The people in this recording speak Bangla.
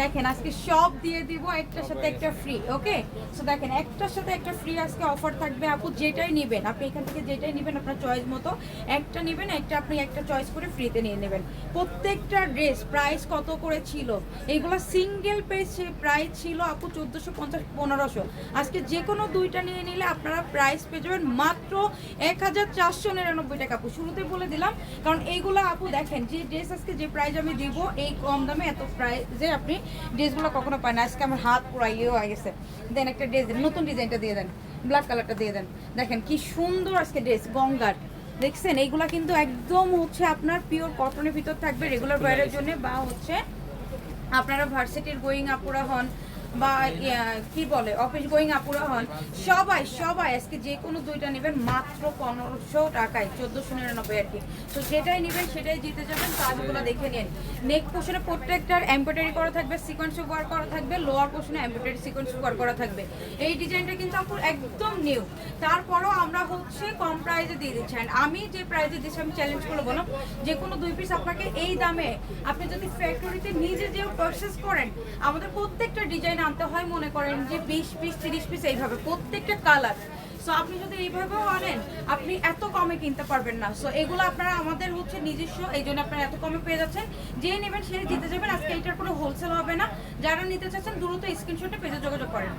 দেখেন আজকে সব দিয়ে দিব একটার সাথে একটা ফ্রি ওকে সো দেখেন একটার সাথে একটা ফ্রি আজকে অফার থাকবে আপু যেটাই নেবেন। আপনি এখান থেকে যেটাই নেবেন আপনার চয়েস মতো একটা নেবেন একটা আপনি একটা চয়েস করে ফ্রিতে নিয়ে নেবেন। প্রত্যেকটা ড্রেস প্রাইস কত করে ছিল? এইগুলো সিঙ্গেল পেজ প্রাইস ছিল আপু চোদ্দোশো পঞ্চাশ পনেরোশো। আজকে যে কোনো দুইটা নিয়ে নিলে আপনারা প্রাইস পেয়ে যাবেন মাত্র এক হাজার চারশো নিরানব্বই টাকা আপু। শুরুতে বলে দিলাম কারণ এইগুলো আপু দেখেন যে ড্রেস আজকে যে প্রাইস আমি দিব এই কম দামে এত প্রাইসে আপনি ড্রেসগুলো কখনো পায় না। আজকে আমার হাত পুরা ইয়ে হয়ে গেছে। দেন একটা ড্রেস দেন নতুন ডিজাইনটা দিয়ে দেন। ব্ল্যাক কালারটা দিয়ে দেন। দেখেন কি সুন্দর আজকে ড্রেস গঙ্গার। দেখছেন? এইগুলা কিন্তু একদম হচ্ছে আপনার পিওর কটনের ভিতর থাকবে রেগুলার ওয়ারের জন্য বা হচ্ছে আপনারা ভার্সিটির গোয়িং আপুরা হন বা কি বলে অফিস গোয়িং আপুরা হন, সবাই সবাই আজকে যে কোনো দুইটা নেবেন মাত্র পনেরোশো টাকায়, চোদ্দোশো নিরানব্বই আর কি। তো যেটাই নেবেন, সেটাই জিতে যাবেন কাজগুলো দেখে নিন। নেক পোর্শনে প্রত্যেকটার এমব্রয়ডারি করা থাকবে সিকোয়েন্স ওয়ার করা থাকবে লোয়ার পোর্শনে এমব্রয়ডারি সিকোয়েন্স ওয়ার করা থাকবে। এই ডিজাইনটা কিন্তু আপুর একদম নিউ তারপরও আমরা হচ্ছে কম প্রাইসে দিয়ে দিচ্ছি। আমি যে প্রাইজে দিচ্ছি, আমি চ্যালেঞ্জ করে বললাম, যে কোনো দুই পিস আপনাকে এই দামে, আপনি যদি ফ্যাক্টরিতে নিজে যে পারচেস করেন, আমাদের প্রত্যেকটা ডিজাইন আনতে হয়, মনে করেন যে বিশ পিস, তিরিশ পিস এইভাবে, প্রত্যেকটা কালার সো আপনি যদি এইভাবেও আনেন, আপনি এত কমে কিনতে পারবেন না। সো এগুলো আপনারা আমাদের হচ্ছে নিজস্ব, এই জন্য আপনারা এত কমে পেয়ে যাচ্ছেন। যে নেবেন, সে জিতে যাবেন। আজকে এটার কোনো হোলসেল হবে না। যারা নিতে চাচ্ছেন, দ্রুত স্ক্রিনশটে পেজে যোগাযোগ করেন।